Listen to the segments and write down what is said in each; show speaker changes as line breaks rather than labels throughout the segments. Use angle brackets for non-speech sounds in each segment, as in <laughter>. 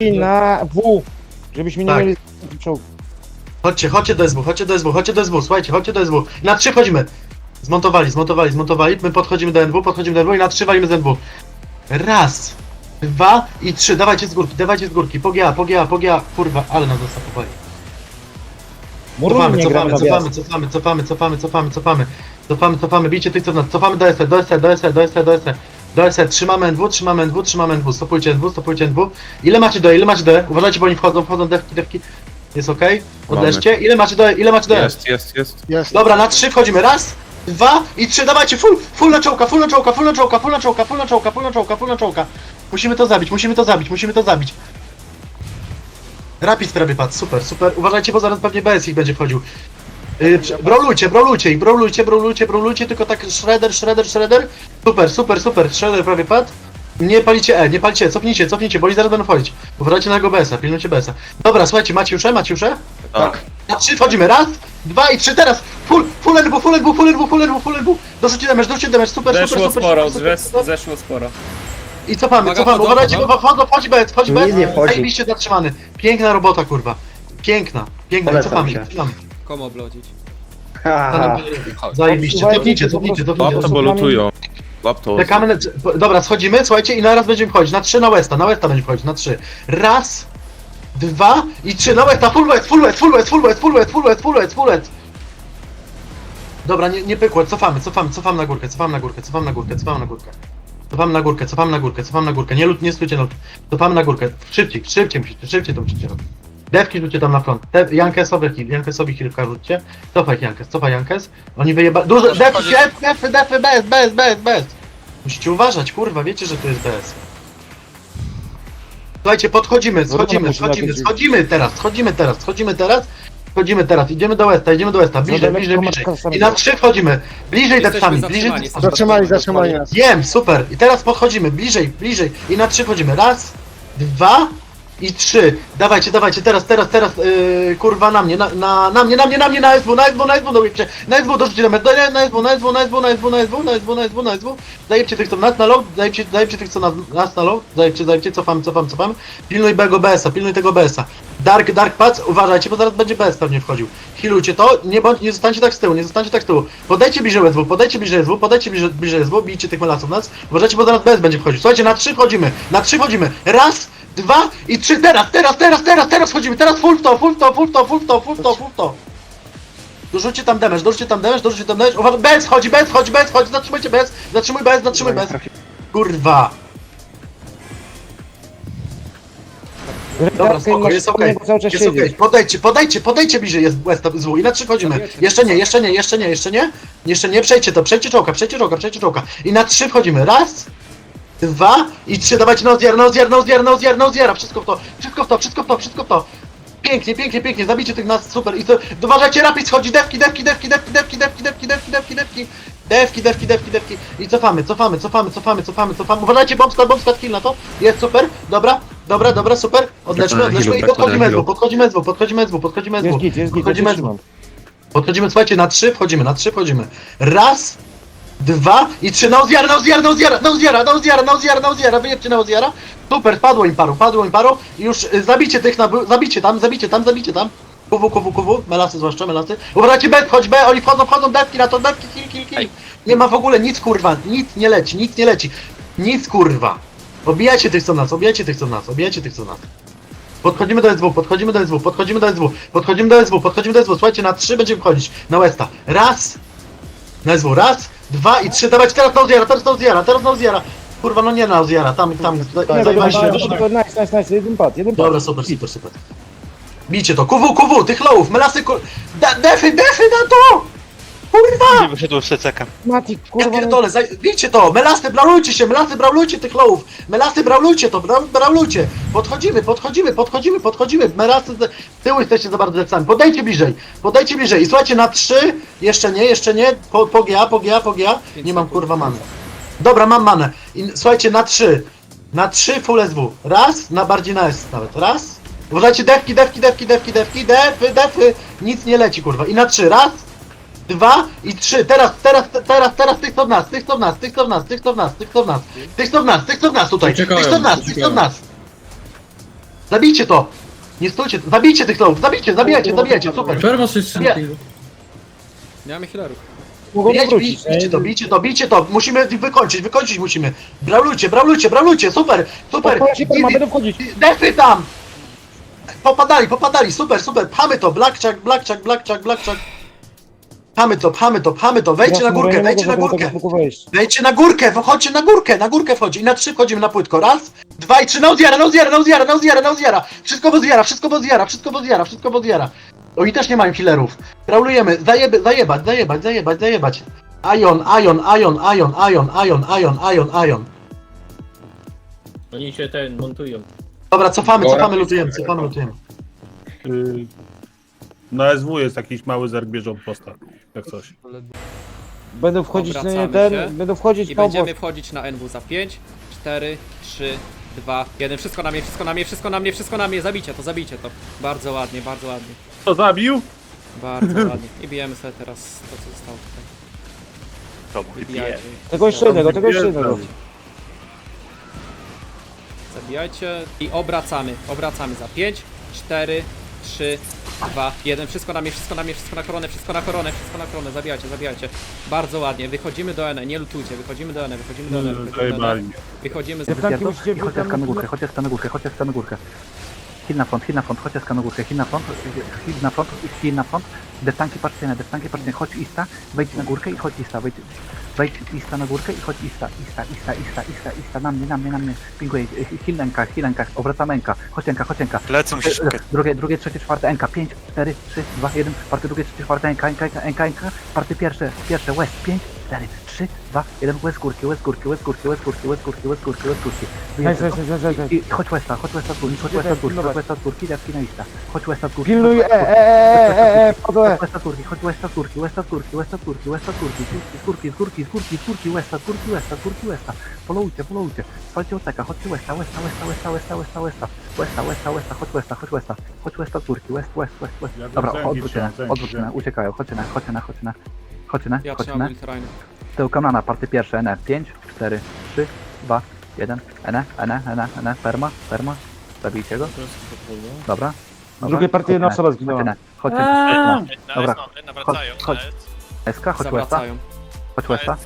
na W, żebyśmy nie
Tak.
mieli czołg.
Chodźcie, chodźcie do SW, chodźcie do SW, chodźcie do SW, słuchajcie, chodźcie do SW. Na trzy wchodzimy. Zmontowali, zmontowali, zmontowali. My podchodzimy do NW, podchodzimy do NW i na trzy walimy z NW. Raz, dwa i trzy. Dawajcie z górki, dawajcie z górki. Pogia, pogia, pogia. Kurwa, ale nas zastopowali. Cofamy, cofamy, cofamy, cofamy, cofamy, cofamy, cofamy, cofamy. Cofamy, cofamy, bijcie tych co w nas. Cofamy do SE, do SE, do SE, do SE, do SE. Do SE, trzymamy NW, trzymamy NW, trzymamy NW. Stopujcie NW, stopujcie NW. Ile macie do, ile macie do? Uważajcie, bo oni wchodzą, wchodzą, dewki, dewki. Jest okej? Odleżcie. Ile macie do, ile macie do?
Jest, jest, jest.
Jest.
Dobra, na trzy wchodzimy. Raz, dwa i trzy. Dawajcie, full, full na czołka, full na czołka, full na czołka, full na czołka, full na czołka, full na czołka, full na czołka. Musimy to zabić, musimy to zabić, musimy to zabić. Rapid prawie padł, super, super. Uważajcie, bo zaraz pewnie BS ich będzie wchodził. Yy, brolujcie, brolujcie ich, brolujcie, brolujcie, brolujcie, tylko tak shredder, shredder, shredder. Super, super, super, shredder prawie padł. Nie palicie E, nie palicie E, cofnijcie, cofnijcie, bo oni zaraz będą wchodzić. Uważajcie na jego BS-a, pilnujcie BS-a. Dobra, słuchajcie, Maciusze, Maciusze.
Tak.
Na trzy wchodzimy, raz, dwa i trzy, teraz! Full, full NW, full NW, full NW, full NW, full NW! Dorzućcie damage, dorzućcie damage, super, super,
Zeszło
super,
sporo,
super, super, super.
zeszło sporo.
I cofamy,
Uwaga,
cofamy,
wchodzą,
uważajcie,
wchodzą.
bo wchodzą, wchodzi bez, wchodzi bez!
Nic nie wchodzi.
Zajebiście zatrzymany. Piękna robota, kurwa. Piękna, piękna,
Polecam
cofamy,
się.
cofamy.
Komu oblodzić?
Zajebiście, cofnijcie, cofnijcie, cofnijcie.
to, bo lutują.
Czekamy na... Dobra, schodzimy, słuchajcie, i na raz będziemy wchodzić. Na trzy na Westa, na Westa będzie wchodzić, na trzy. Raz, dwa i trzy. Na Westa, full West, full West, full West, full West, full West, full West, full West, full West. Dobra, nie, nie pykło, cofamy, cofamy, cofamy na górkę, cofamy na górkę, cofamy na górkę, cofamy na górkę. Cofamy na górkę, cofamy na górkę, cofamy na górkę. Nie nie stójcie na lud. Cofamy na górkę. Szybciej, szybciej musicie, szybciej to musicie robić. Dewki rzućcie tam na front. Te, Jankesowy heal, Jankesowi healka rzućcie. Cofaj Jankes, cofaj Jankes. Oni wyjeba... Dużo, defy, defy, defy, defy, bez, bez, bez, bez. Musicie uważać, kurwa, wiecie, że to jest BS. Słuchajcie, podchodzimy, schodzimy, schodzimy,
napić.
schodzimy teraz, schodzimy teraz, schodzimy teraz, schodzimy teraz, idziemy do Westa, idziemy do Westa, bliżej,
daleko
bliżej,
masz
bliżej.
kasami.
I na trzy wchodzimy, bliżej
Jesteśmy
depsami, bliżej
zatrzymani,
depsami.
Zatrzymali, zatrzymali nas.
Wiem, super. I teraz podchodzimy, bliżej, bliżej. I na trzy wchodzimy. Raz, dwa i trzy. Dawajcie, dawajcie, teraz, teraz, teraz, yy, kurwa na mnie, na, na, na mnie, na mnie, na mnie, na SW, na SW, na SW, dobiegcie. Na SW, dorzućcie na do, na SW, na SW, na SW, na SW, na SW, na SW, na SW, na SW. Zajebcie tych, co nas na low, zajebcie, zajebcie tych, co nas, nas na low, zajebcie, zajebcie, cofamy, cofamy, cofamy. Pilnuj tego BS-a, pilnuj tego BS-a. Dark, Dark Pads, uważajcie, bo zaraz będzie BS pewnie wchodził. Healujcie to, nie bądź, nie zostańcie tak z tyłu, nie zostańcie tak z tyłu. Podejdźcie bliżej SW, podejdźcie bliżej SW, podejdźcie bliżej, SW, bijcie tych melasów nas. Uważajcie, bo zaraz BS będzie wchodził. Słuchajcie, na trzy wchodzimy, na trzy wchodzimy. Raz, dwa i trzy, teraz, teraz, teraz, teraz, teraz wchodzimy, teraz full to, full to, full to, full to, full to, full to. Dorzućcie tam damage, dorzućcie tam damage, dorzućcie tam damage. Uważaj, bez wchodzi, bez wchodzi, bez wchodzi, zatrzymajcie bez, zatrzymuj bez, zatrzymuj bez. Kurwa. Dobra, spoko, jest okej, jest okej.
siedzieć.
Podejdźcie, podejdźcie, podejdźcie bliżej jest Westa złu i na trzy chodzimy. Jeszcze nie, jeszcze nie, jeszcze nie, jeszcze nie. Jeszcze nie, przejdźcie to, przejdźcie czołka, przejdźcie czołka, przejdźcie czołka. I na trzy wchodzimy. Raz, dwa i trzy. Dawajcie no zjar, no zjar, no zjar, no zjar, no zjara. Wszystko w to, wszystko w to, wszystko w to, wszystko w to. Pięknie, pięknie, pięknie, zabijcie tych nas, super. I to, uważajcie, rapid schodzi, dewki, dewki, dewki, dewki, dewki, dewki, dewki, dewki, dewki, dewki. Dewki, dewki, dewki, dewki. I cofamy, cofamy, cofamy, cofamy, cofamy, cofamy. Uważajcie, bombstar, bombstar, kill na to. Jest super, dobra, dobra, dobra, super. Odleczmy,
Tak,
odleczmy i
tak,
podchodzimy SW,
healu.
podchodzimy SW, podchodzimy SW, podchodzimy
Jest git, jest git,
Podchodzimy
trzymam.
Podchodzimy, słuchajcie, na trzy wchodzimy, na trzy wchodzimy. Raz, dwa i trzy. Na Oziara, na Oziara, na Oziara, na Oziara, na Oziara, na Oziara, na Oziara, wyjebcie na Oziara. Super, padło im paru, padło im paru. I już y, zabicie tych, na, zabicie tam, zabicie tam, zabicie tam. Kuwu, kuwu, kuwu, melasy zwłaszcza, melasy. Uważajcie, bet, chodź B, oni wchodzą, wchodzą, detki na to, detki, kill, kill, kill. Nie ma w ogóle nic, kurwa, nic nie leci, nic nie leci. Nic, kurwa. Obijajcie tych, co nas, obijajcie tych, co nas, obijajcie tych, co nas. Podchodzimy do SW, podchodzimy do SW, podchodzimy do SW, podchodzimy do SW, podchodzimy do SW. Słuchajcie, na trzy będziemy wchodzić. Na Westa. Raz. Na SW. Raz, dwa i trzy. Dawać teraz na Oziara, teraz na Oziara, teraz na Oziara. Kurwa, no nie na Oziara, tam, tam,
Nie,
zajmowaliśmy
dobra,
się.
dobra, Nice, nice, nice, jeden pad, jeden pad.
Dobra, super, super, super. Bijcie to, kuwu, kuwu, tych lowów, melasy, kur... Da, defy, defy na to! Kurwa!
Wyszedł z seceka.
Mati,
Ja
kurwa,
pierdolę, zaj... bijcie to! Melasy, braulujcie się, melasy, braulujcie tych lowów! Melasy, braulujcie to, bra... braulujcie! Podchodzimy, podchodzimy, podchodzimy, podchodzimy! Melasy, z tyłu jesteście za bardzo lecami. Podejdźcie bliżej, podejdźcie bliżej. I słuchajcie, na trzy, jeszcze nie, jeszcze nie, po, po GA, po GA, po GA. Nie mam kurwa many. Dobra, mam manę. I słuchajcie, na trzy. Na trzy full SW. Raz, na bardziej na S nawet. Raz. Uważajcie, dewki, dewki, dewki, dewki, dewki, defy, defy. Nic nie leci, kurwa. I na trzy. Raz, dwa i trzy. Teraz, teraz, teraz, teraz tych co w nas, tych co w nas, tych co w nas, tych co w nas, tych co w nas, tych co w nas, tych co w nas tutaj, tych co w nas, tych co w nas. Zabijcie to! Nie stójcie, zabijcie tych lowów, zabijcie, zabijajcie, zabijajcie, super!
Perwas jeszcze
Nie.
Nie mamy healerów.
Mogą
Bijcie,
wrócić.
bijcie to, bijcie to, bijcie to, musimy wykończyć, wykończyć musimy. Braulujcie, braulujcie, braulujcie, super, super! Defy tam! Popadali, popadali, super, super, pchamy to, blackjack, blackjack, blackjack, blackjack. Pchamy to, pchamy to, pchamy to, wejdźcie na górkę, wejdźcie na górkę. Wejdźcie na górkę, wchodźcie na górkę, na górkę wchodzi i na trzy wchodzimy na płytko. Raz, dwa i trzy, na uzjara, na uzjara, na uzjara, na uzjara, na uzjara. Wszystko pozjara, wszystko pozjara, wszystko pozjara, wszystko pozjara. Oni też nie mają healerów. Kraulujemy, zajeby, zajebać, zajebać, zajebać, zajebać. Ion, Ion, Ion, Ion, Ion, Ion, Ion, Ion, Ion.
Oni się ten montują.
Dobra, cofamy, cofamy, lutujemy, cofamy, lutujemy.
Na SW jest jakiś mały zerk bieżąt postaw, jak coś.
Będą wchodzić na
Obracamy
ten,
się.
będą wchodzić
I
na
będziemy wchodzić na NW za 5, 4, 3, 2, 1. Wszystko na mnie, wszystko na mnie, wszystko na mnie, wszystko na mnie. Zabijcie to, zabijcie to. Bardzo ładnie, bardzo ładnie.
To zabił?
Bardzo <laughs> ładnie. I bijemy sobie teraz to, co zostało tutaj. Wybijajcie.
Tego jeszcze jednego, tego jeszcze jednego.
Zabijajcie i obracamy. Obracamy za 5, 4, 3, 2, 1. Wszystko na mnie, wszystko na mnie, wszystko na koronę, wszystko na koronę, wszystko na koronę. Zabijajcie, zabijajcie. Bardzo ładnie. Wychodzimy do N, nie lutujcie. Wychodzimy do N, wychodzimy do N, wychodzimy do
mnie.
Wychodzimy z...
Chodź na górkę, chodź na górkę, chodź na górkę. Hil na front, hil na front, chodź na górkę, hil na front, hil na front, hil na front. Deftanki patrzcie na deftanki patrzcie, chodź ista, wejdź na górkę i chodź ista, wejdź, wejdź ista na górkę i chodź ista, ista, ista, ista, ista, ista, na mnie, na mnie, na mnie. Pinguję, hil ręka, hil ręka, obracamy ręka, chodź ręka, chodź ręka.
Lecę musisz szukać.
Drugie, drugie, trzecie, czwarte, NK, 5, 4, 3, 2, 1, party drugie, trzecie, czwarte, NK, NK, NK, NK, party pierwsze, pierwsze, West, 5, Dalej, 3, 2, 1, łez górki, łez górki, łez górki, łez górki, łez górki, łez górki, łez górki.
Hej, hej, hej, hej, hej.
I- i- Chodź łesta, chodź łesta z górki, chodź łesta z górki, chodź łesta z górki, dawki na lista. Chodź łesta z górki.
Pilnuj, e, e, e, e, e,
wchodzę. Łesta z górki, chodź łesta z górki, łesta z górki, łesta z górki, łesta z górki, z górki, z górki, z górki, z górki, łesta, z górki, łesta, z górki, łesta. Polujcie, polujcie. Chodźcie łesta, chodźcie łesta, łesta, łesta, łesta, łesta, łesta, łesta. Łesta, łesta, łesta, chodź łesta, chodź łesta. Chodź łesta z górki, łest, łest, łest, łest.
Ja
Dobra, odwróć
na,
odwróć
na,
uciekają, chodźcie na, chodźcie na, chodźcie na. Chodźcie na,
Ja
chodźcie
trzymam
na.
Ultrainu.
Tył kamrana, party pierwsze, NE, 5, 4, 3, 2, 1, NE, NE, NE, NE, perma, perma, zabijcie go, dobra. dobra.
Drugie partie jedna osoba zginęła.
Chodźcie, chodźcie, Dobra.
Nawracają,
chodź. SK, chodź Westa,
Zawracają.
Chodź Westa.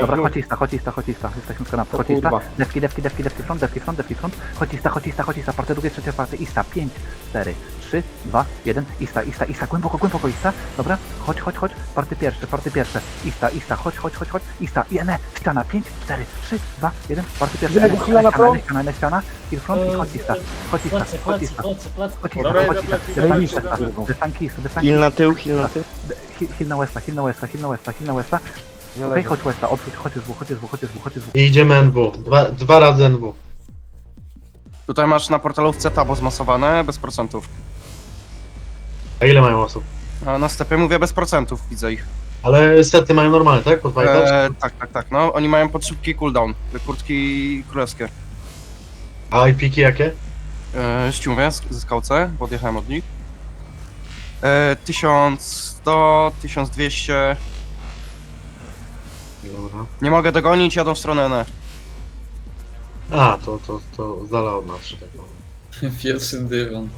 Dobra, chodź ista, chodź ista, chodź ista, jesteśmy w kanapie,
O
chodź ista,
kurwa.
defki, defki, defki, defki, front, defki, front, defki, front, chodź ista, chodź ista, chodź ista, parte drugie, trzecie, parte, ista, 5, 4, 3, 2, 1, ista, ista, ista, głęboko, głęboko, ista, dobra, chodź, chodź, chodź, party pierwsze, party pierwsze, ista, ista, chodź, chodź, chodź, chodź, ista, i ene, ściana, 5, 4, 3, 2, 1, party pierwsze,
Gdzie,
ene,
chwila na
ściana, ściana, ściana, i front, i chodź ista, chodź ista, chodź ista, chodź ista, chodź ista,
dobra,
ista, defanki ista,
Heal na tył, heal na tył.
Heal na Westa, heal na Westa, heal na Westa, heal na Westa.
Nie
Okej,
leży.
chodź Westa, odwróć, chodź z chodź z chodź z chodź z
I idziemy NW, dwa, dwa razy NW.
Tutaj masz na portalówce tabo zmasowane, bez procentów.
A ile mają osób?
A na stepie mówię bez procentów, widzę ich.
Ale sety mają normalne, tak? Pod?
E, tak, tak, tak, no. Oni mają pod szybki cooldown. Te kurtki królewskie.
A i piki jakie?
E, już ci mówię, z- ze skałce, bo odjechałem od nich. E, 1100, 1200.
Dobra.
Nie mogę dogonić, jadą w stronę NE.
A, to, to, to zala od nas, że tak powiem. <laughs>
Pierwszy dywan.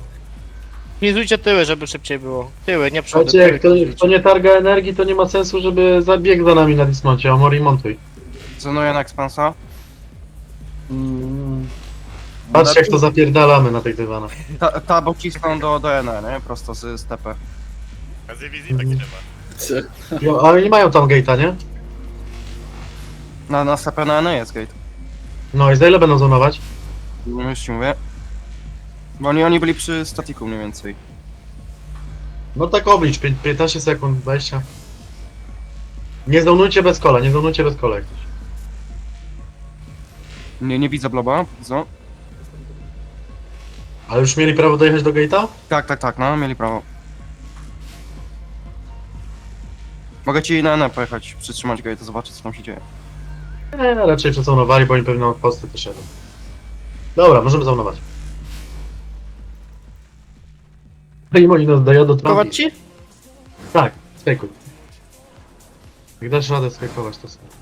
Minizujcie tyły, żeby szybciej było. Tyły, nie przody.
Słuchajcie, jak to, to nie targa energii, to nie ma sensu, żeby zabieg za nami na dismoncie, a Mori montuj.
Cenuję na expansa.
Patrzcie jak to zapierdalamy na tych dywanach.
Ta, tabo cisną do, do NE, nie? Prosto z stepy.
Z wizji tak nie ma.
Jo, ale nie mają tam gate'a, nie?
Na, na stepę na NE jest gate.
No i za ile będą zonować?
No Już ci mówię. Bo oni, oni byli przy statiku mniej więcej.
No tak oblicz, pię- 15 sekund, 20. Nie zdąnujcie bez kola, nie zdąnujcie bez kola jak coś.
Nie, nie widzę bloba, widzę.
Ale już mieli prawo dojechać do gate'a?
Tak, tak, tak, no, mieli prawo. Mogę ci na NE pojechać, przytrzymać gate, zobaczyć co tam się dzieje.
Nie, raczej przezonowali, bo oni pewnie od posty też jadą. Dobra, możemy zonować. No i oni nas dają do
Kować
trąbi.
ci?
Tak, skajkuj. Jak dasz radę skajkować, to skajkuj.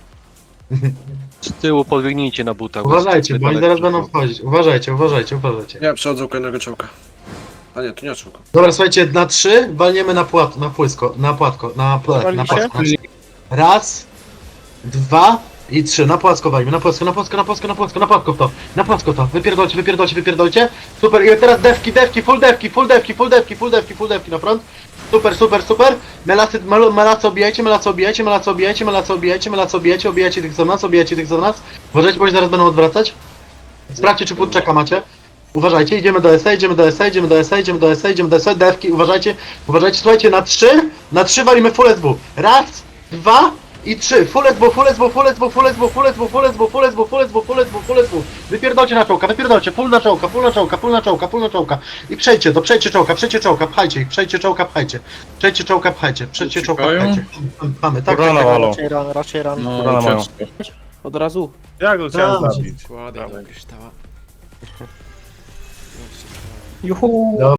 Z tyłu podbiegnijcie na buta.
Uważajcie, bo oni zaraz będą wchodzić. Uważajcie, uważajcie, uważajcie.
Nie, przechodzą kolejnego czołka. A nie, to nie czołka.
Dobra, słuchajcie, na trzy walniemy na płat, na płysko, na płatko, na płat, na
Walicie?
płatko. Raz, dwa i trzy. Na płasko walimy, na płasko, na płasko, na płasko, na płasko, na płasko to. Na płasko to. Wypierdolcie, wypierdolcie, wypierdolcie. Super, i teraz dewki, dewki, full dewki, full dewki, full dewki, full dewki, full dewki na front. Super, super, super. Melasy, mel, melacy obijajcie, melacy obijajcie, melacy obijajcie, melacy obijajcie, melacy obijajcie, obijajcie tych za nas, obijajcie tych za nas. Uważajcie, bo zaraz będą odwracać. Sprawdźcie, czy czeka macie. Uważajcie, idziemy do SA, idziemy do SA, idziemy do SA, idziemy do SA, idziemy do SA, dewki, uważajcie, uważajcie, słuchajcie, na trzy, na trzy walimy full SW. Raz, dwa i trzy. Full SW, full SW, full SW, full SW, full SW, full SW, full SW, full SW, full SW, full SW. Wypierdolcie na czołka, wypierdolcie, full na czołka, full na czołka, full na czołka, full na czołka. I przejdźcie to, przejdźcie czołka, przejdźcie czołka, pchajcie ich, przejdźcie czołka, pchajcie. Przejdźcie czołka, pchajcie, przejdźcie czołka, pchajcie. Mamy, tak, tak, tak.
Raczej ran, raczej ran.
No, ciężko.
Od razu.
Ja go chciałem
Tak.
zabić.
Kładę do kryształa.
Juhu.